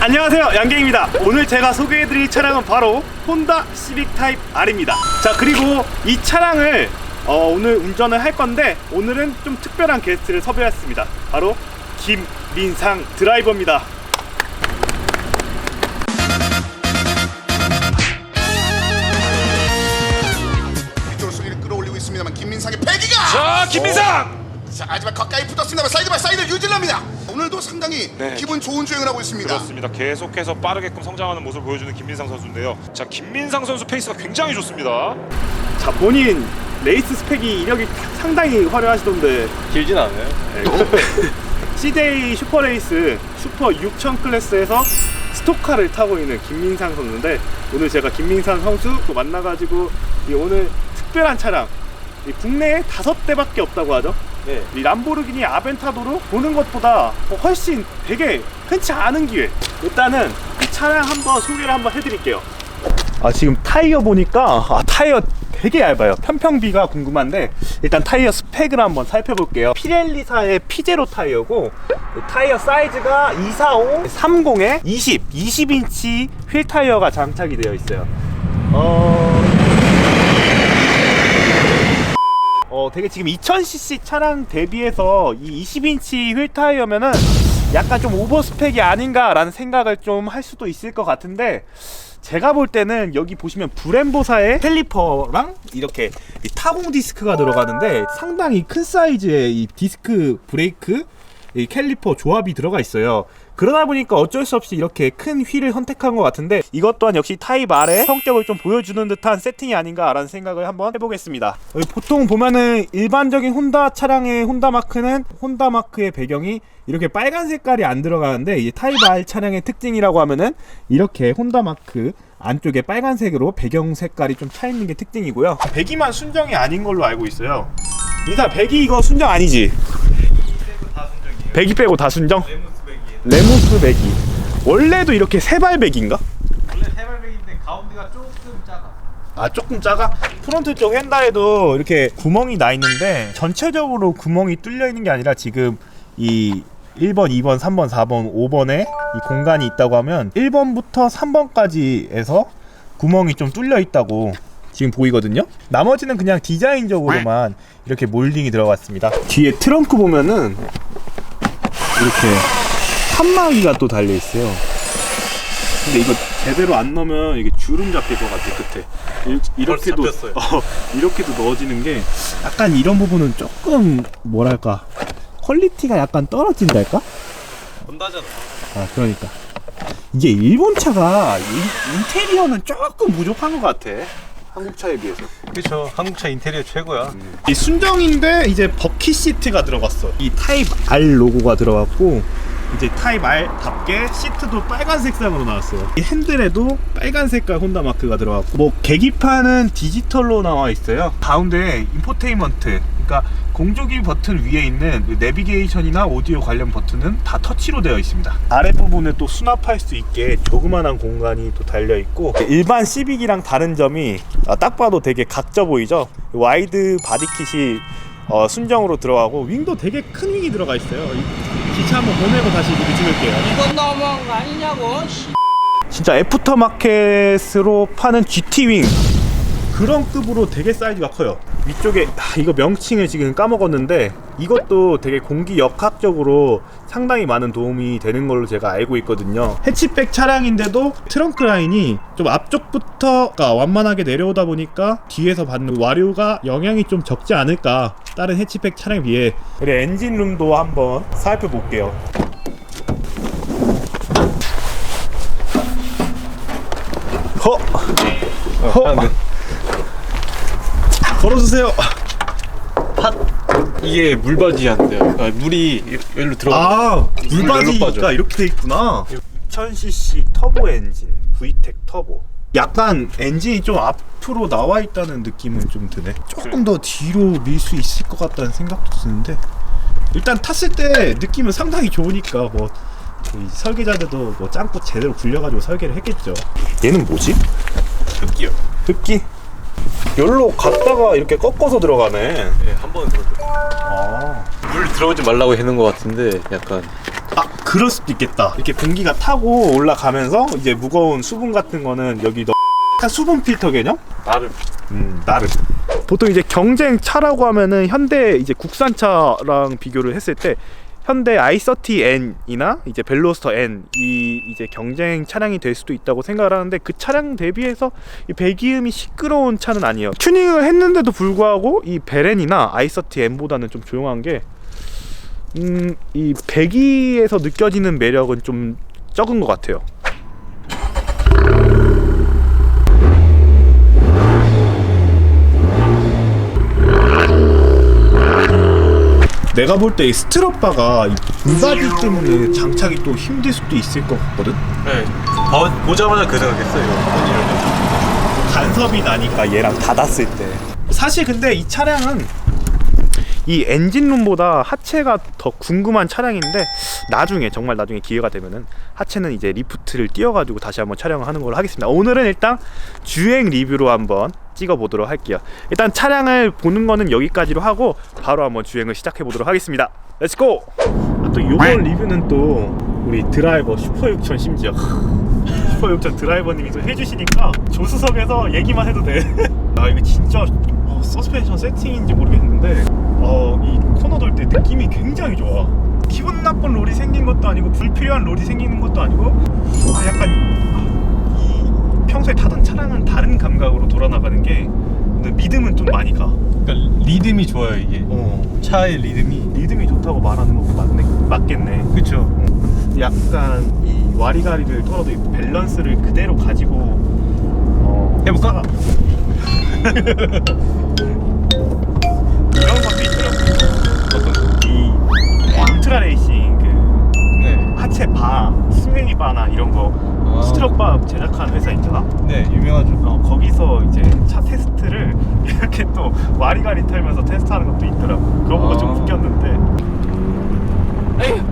안녕하세요 양갱입니다. 오늘 제가 소개해드릴 차량은 바로 혼다 시빅 타입 R입니다. 자 그리고 이 차량을 어, 오늘 운전을 할 건데 오늘은 좀 특별한 게스트를 섭외했습니다. 바로 김민상 드라이버입니다. 이쪽으로 순위를 끌어올리고 있습니다만 김민상의 패기가! 자 김민상 자 하지만 가까이 붙었습니다만 사이드 바이 사이드를 유지합니다. 오늘도 상당히 네. 기분 좋은 주행을 하고 있습니다. 그렇습니다. 계속해서 빠르게끔 성장하는 모습을 보여주는 김민상 선수인데요. 자 김민상 선수 페이스가 굉장히 좋습니다. 자 본인 레이스 스펙이 이력이 상당히 화려하시던데. 길진 않아요. CJ 슈퍼레이스 슈퍼 6000 클래스에서 스토카를 타고 있는 김민상 선수인데 오늘 제가 김민상 선수 만나가지고 이 오늘 특별한 차량 이 국내에 다섯 대밖에 없다고 하죠. 네. 이 람보르기니 아벤타도로 보는 것보다 훨씬 되게 흔치 않은 기회. 일단은 이 차량 한번 소개를 한번 해드릴게요. 아 지금 타이어 보니까 아 타이어 되게 얇아요 편평비가 궁금한데 일단 타이어 스펙을 한번 살펴볼게요 피렐리사의 피제로 타이어고 타이어 사이즈가 245, 30에 20, 20인치 휠 타이어가 장착이 되어 있어요 어... 어, 되게 지금 2000cc 차량 대비해서 이 20인치 휠 타이어면은 약간 좀 오버 스펙이 아닌가라는 생각을 좀 할 수도 있을 것 같은데 제가 볼 때는 여기 보시면 브렘보사의 캘리퍼랑 이렇게 이 타공 디스크가 들어가는데 상당히 큰 사이즈의 이 디스크 브레이크 이 캘리퍼 조합이 들어가 있어요. 그러다 보니까 어쩔 수 없이 이렇게 큰 휠을 선택한 것 같은데 이것 또한 역시 타입 R의 성격을 좀 보여주는 듯한 세팅이 아닌가라는 생각을 한번 해보겠습니다. 어, 보통 보면은 일반적인 혼다 차량의 혼다 마크는 혼다 마크의 배경이 이렇게 빨간 색깔이 안 들어가는데 이 타입 R 차량의 특징이라고 하면은 이렇게 혼다 마크 안쪽에 빨간색으로 배경 색깔이 좀 차 있는 게 특징이고요. 배기만 순정이 아닌 걸로 알고 있어요. 이사 배기 이거 순정 아니지? 배기 빼고 다 순정? 레무스 배기. 원래도 이렇게 세발 배기인가? 원래 세발백인데 가운데가 조금 작아. 아 조금 작아? 프론트 쪽 휀다에도 이렇게 구멍이 나 있는데 전체적으로 구멍이 뚫려 있는 게 아니라 지금 이 1번, 2번, 3번, 4번, 5번에 이 공간이 있다고 하면 1번부터 3번까지에서 구멍이 좀 뚫려 있다고 지금 보이거든요. 나머지는 그냥 디자인적으로만 이렇게 몰딩이 들어갔습니다. 뒤에 트렁크 보면은 이렇게 칸막이가 또 달려 있어요. 근데 이거 제대로 안 넣으면 이게 주름 잡힐 것 같아 끝에 이- 이렇게도. 어, 이렇게도 넣어지는 게 약간 이런 부분은 조금 뭐랄까 퀄리티가 약간 떨어진달까? 혼다잖아. 아 그러니까 이게 일본 차가 인, 인테리어는 조금 부족한 것 같아 한국 차에 비해서 그렇죠. 한국 차 인테리어 최고야. 이 순정인데 이제 버킷 시트가 들어갔어. 이 타입 R 로고가 들어갔고 이제 타입 R답게 시트도 빨간 색상으로 나왔어요. 이 핸들에도 빨간 색깔 혼다 마크가 들어갔고 뭐 계기판은 디지털로 나와 있어요. 가운데 인포테인먼트 그러니까 공조기 버튼 위에 있는 이 내비게이션이나 오디오 관련 버튼은 다 터치로 되어 있습니다. 아랫부분에 또 수납할 수 있게 조그만한 공간이 또 달려 있고 일반 시빅이랑 다른 점이 아, 딱 봐도 되게 각져 보이죠? 와이드 바디킷이 어, 순정으로 들어가고 윙도 되게 큰 윙이 들어가 있어요. 이- 기차 한번 보내고 다시 리뷰 찍을게요. 이건 너무한 거 아니냐고. 씨. 진짜 애프터마켓으로 파는 GT 윙 그런 급으로 되게 사이즈가 커요. 위쪽에 아, 이거 명칭을 지금 까먹었는데 이것도 되게 공기 역학적으로 상당히 많은 도움이 되는 걸로 제가 알고 있거든요. 해치백 차량인데도 트렁크 라인이 좀 앞쪽부터가 완만하게 내려오다 보니까 뒤에서 받는 와류가 영향이 좀 적지 않을까 다른 해치백 차량에 비해 그리고 엔진 룸도 한번 살펴볼게요. 허! 허! 걸어주세요. 이게 물바지한데요. 아, 물이 여기로 들어가. 아, 물로 물바지가 빠져. 이렇게 돼 있구나. 2000cc 터보 엔진, VTEC 터보. 약간 엔진이 좀 앞으로 나와 있다는 느낌은 좀 드네. 조금 더 뒤로 밀 수 있을 것 같다는 생각도 드는데 일단 탔을 때 느낌은 상당히 좋으니까 뭐. 이 설계자들도 뭐 짱구 제대로 굴려가지고 설계를 했겠죠. 얘는 뭐지? 흑기요. 흡기. 여기로 갔다가 이렇게 꺾어서 들어가네. 네, 한번 들어줘. 아. 물 들어오지 말라고 해놓은 것 같은데 약간 아 그럴 수도 있겠다. 이렇게 공기가 타고 올라가면서 이제 무거운 수분 같은 거는 여기 넣. 약간 수분 필터 개념? 나름 음, 나름. 보통 이제 경쟁 차라고 하면은 현대 이제 국산차랑 비교를 했을 때 현대 i30N이나 이제 벨로스터 N 이 이제 경쟁 차량이 될 수도 있다고 생각을 하는데 그 차량 대비해서 이 배기음이 시끄러운 차는 아니에요. 튜닝을 했는데도 불구하고 이 베렌이나 i30N보다는 좀 조용한 게 음, 이 배기에서 느껴지는 매력은 좀 적은 것 같아요. 내가 볼 때 이 스트럿바가 이 불바디 때문에 장착이 또 힘들 수도 있을 것 같거든. 네 보, 보자마자 그 생각했어요 이거 간섭이 나니까 얘랑 닫았을 때. 사실 근데 이 차량은 이 엔진룸보다 하체가 더 궁금한 차량인데 나중에 정말 나중에 기회가 되면은 하체는 이제 리프트를 띄워가지고 다시 한번 촬영을 하는 걸로 하겠습니다. 오늘은 일단 주행 리뷰로 한번 찍어 보도록 할게요. 일단 차량을 보는 거는 여기까지로 하고 바로 한번 주행을 시작해 보도록 하겠습니다. 렛츠고! 아, 또 이번 리뷰는 또 우리 드라이버 슈퍼 6000 심지어 슈퍼 6000 드라이버님이 또 해주시니까 조수석에서 얘기만 해도 돼. 아 이거 진짜 어, 서스펜션 세팅인지 모르겠는데 어, 이 코너 돌 때 느낌이 굉장히 좋아. 기분 나쁜 롤이 생긴 것도 아니고 불필요한 롤이 생기는 것도 아니고 아, 약간 이 평소에 타던 차량은 다른 감각으로 돌아나가는 게 근데 믿음은 좀 많이 가. 그러니까 리듬이 좋아요 이게 어. 차의 리듬이 리듬이 좋다고 말하는 것도 맞네, 맞겠네. 그쵸 약간 이 와리가리를 털어도 이 밸런스를 그대로 가지고 어, 해볼까? 이런 것도 있더라고. 어떤 이 울트라 레이싱 그 네, 하체 바, 스웨이 바나 이런 거 아. 스트럭밥 제작한 회사 있잖아. 네, 유명하죠. 어, 거기서 이제 차 테스트를 이렇게 또 와리가리 털면서 테스트하는 것도 있더라고. 그거 보고 아. 좀 웃겼는데. 에휴,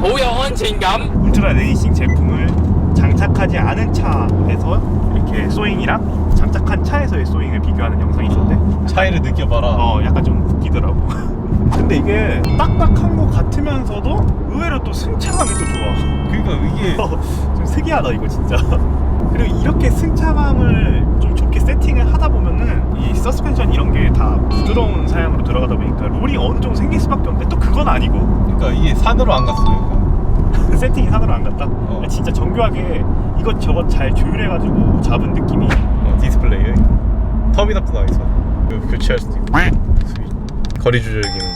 고요한 진감. 울트라 레이싱 제품을 장착하지 않은 차에서 이렇게 쏘잉이랑 장착한 차에서의 소잉을 비교하는 영상이 있었는데 차이를 느껴봐라. 어 약간 좀 웃기더라고. 근데 이게 빡빡한 것 같으면서도 의외로 또 승차감이 또 좋아. 그러니까 이게 어, 좀 특이하다 이거 진짜. 그리고 이렇게 승차감을 좀 좋게 세팅을 하다 보면은 이 서스펜션 이런 게 다 부드러운 사양으로 들어가다 보니까 롤이 어느 정도 생길 수밖에 없는데 또 그건 아니고. 그러니까 이게 산으로 안 갔어요 세팅이 산으로 안 갔다? 어. 진짜 정교하게 이것 저것 잘 조율해가지고 잡은 느낌이 어, 디스플레이에 터미납도 나와 있어 이거 교체할 수도 있고 스위치. 거리 조절 기능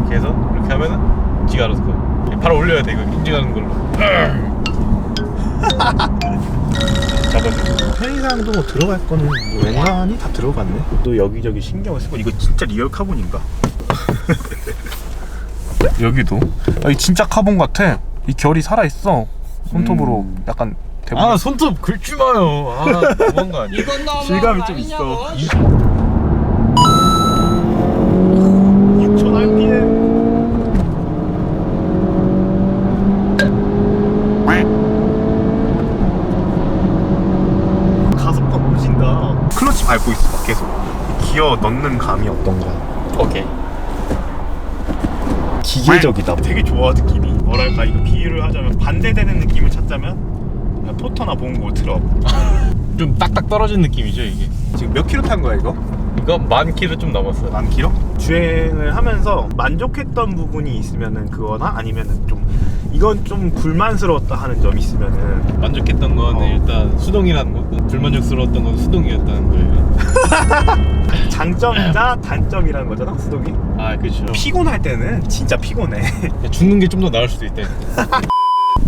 이렇게 해서 이렇게 하면은 지가 알아서 그 바로 올려야 돼 이거 인증하는 걸로. 잡아줘. 편의상도 뭐 들어갈 거는 뭐 웬만히 다 들어갔네. 또 여기저기 신경을 쓰고 이거 진짜 리얼 카본인가? 여기도? 아, 이 진짜 카본 같아. 이 결이 살아 있어. 손톱으로 약간 아 손톱 긁지 마요. 아 너무한 거 아니야 이건 너무한 질감이 거좀 있어. 아니냐고. 6000 RPM 가속감 오진다 클러치 밟고 있어 막 계속. 기어 넣는 감이 어떤가 오케이. 기계적이다 되게 좋아 느낌이. 뭐랄까 이거 비유를 하자면 반대되는 느낌을 찾자면 포터나 봉고 트럭 좀 딱딱 떨어진 느낌이죠 이게? 지금 몇 킬로 탄 거야 이거? 이거 만 킬로 좀 넘었어요. 만 킬로? 주행을 하면서 만족했던 부분이 있으면은 그거나 아니면은 좀 이건 좀 불만스러웠다 하는 점이 있으면은 만족했던 건 어. 일단 수동이라는 거고 불만족스러웠던 건 수동이었다는 거예요. 장점이자 단점이라는 거잖아 수동이? 아 그렇죠 피곤할 때는 진짜 피곤해. 죽는 게 좀 더 나을 수도 있다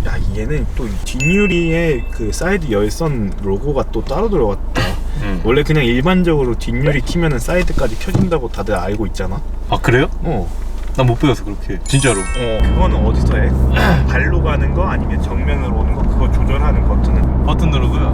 야 얘는 또 뒷유리에 그 사이드 열선 로고가 또 따로 들어갔다. 음. 원래 그냥 일반적으로 뒷유리 키면은 사이드까지 켜진다고 다들 알고 있잖아. 아 그래요? 어. 난 못 배워서 그렇게 진짜로. 어, 그거는 어디서 해? 발로 가는 거 아니면 정면으로 오는 거? 그거 조절하는 버튼은? 버튼 누르고요?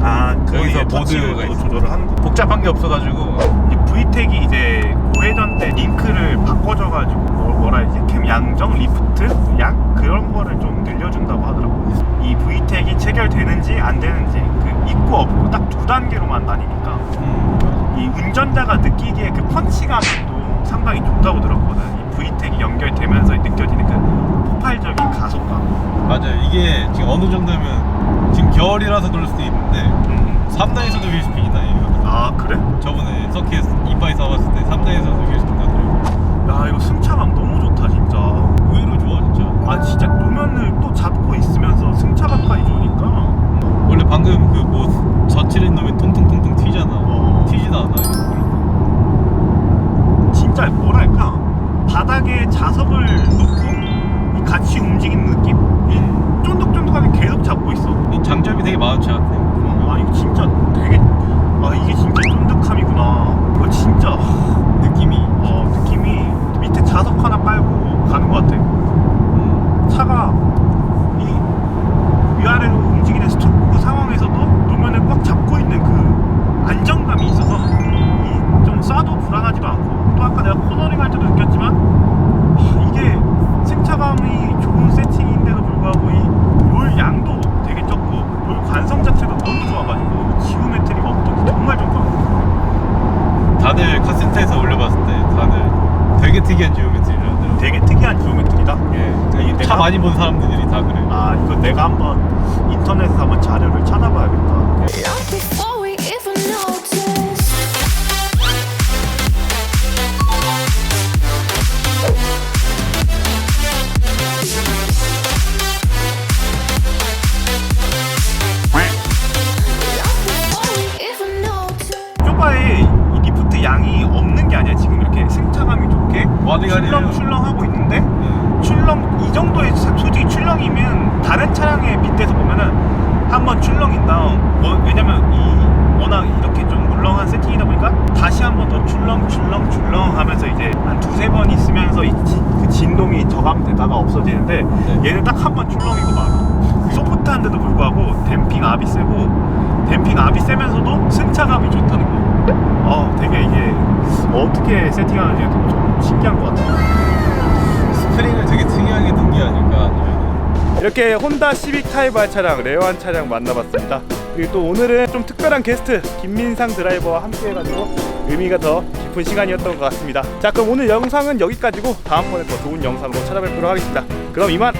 아 거기서 거기서 모드가 모드가 있어. 조절을 하는 거? 복잡한 게 없어가지고. 이 V텍이 이제 고회전 때 링크를 바꿔줘가지고 뭐, 뭐라 해야지 캠 양정 리프트 양 그런 거를 좀 늘려준다고 하더라고 이 V텍이 체결되는지 안 되는지 그 있고 없고 딱 두 단계로만 나뉘니까 음. 이 운전자가 느끼기에 그 펀치감도 상당히 좋다고 들었거든. 이 VTEC이 연결되면서 느껴지는 그 폭발적인 가속감. 맞아요. 이게 지금 어느 정도면 지금 겨울이라서 그럴 수도 있는데 음. 3단에서도 휠스핀이 나요. 아 그래? 저번에 서킷 이파이 사봤을 때 3단에서도 휠스핀. 야 이거 승차감 너무 좋다 진짜. 의외로 좋아 진짜. 아 진짜 노면을 또 잡고 있으면서 승차감까지 좋으니까. 원래 방금 그 뭐 저치는 놈이 통통통통 튀잖아. 어. 튀지도 않아. 이거. 진짜 뭐랄까 바닥에 자석을 놓고 이 같이 움직이는 느낌? 이 쫀득쫀득하게 계속 잡고 있어. 이 장점이 되게 많지 않대. 아 이거 진짜 되게 아 이게 진짜 쫀득함이구나. 이거 진짜 하, 느낌이. 어 느낌이 밑에 자석 하나 깔고 가는 것 같아. 음. 차가 이 위아래로 움직이는 스토크 상황에서도 노면을 꽉 잡고 있는 그 안정감이 있어서 이 좀 쏴도 불안하지도 않고 또 아까 내가 코너링 할 때도 느꼈지만 하, 이게 승차감이 좋은 세팅인데도 불구하고 이 롤 양도 되게 적고 롤 관성 자체도 너무 좋아가지고 지오메트리가 없던 정말 좋거든요. 다들 카센터에서 올려봤을 때 다들 되게 특이한 지오메트리라더라고. 되게 특이한 지오메트리다. 예. 이게 차 내가- 많이 본 사람들이 다 그래. 아 이거 내가 한번 인터넷에서 한번 자료를 찾아봐야겠다. Before 한번 출렁이고 말아 소프트한데도 불구하고 댐핑 압이 세고 댐핑 압이 세면서도 승차감이 좋다는 거 어, 되게 이게 어떻게 세팅하는지 좀 신기한 것 같아요. 스프링을 되게 특이하게 둔 게 아닐까 이렇게 혼다 시빅 타입 차량, 레어한 차량 만나봤습니다. 그리고 또 오늘은 좀 특별한 게스트 김민상 드라이버와 함께 해가지고 의미가 더 깊은 시간이었던 것 같습니다. 자, 그럼 오늘 영상은 여기까지고 다음번에 더 좋은 영상으로 찾아뵙도록 하겠습니다. 그럼 이만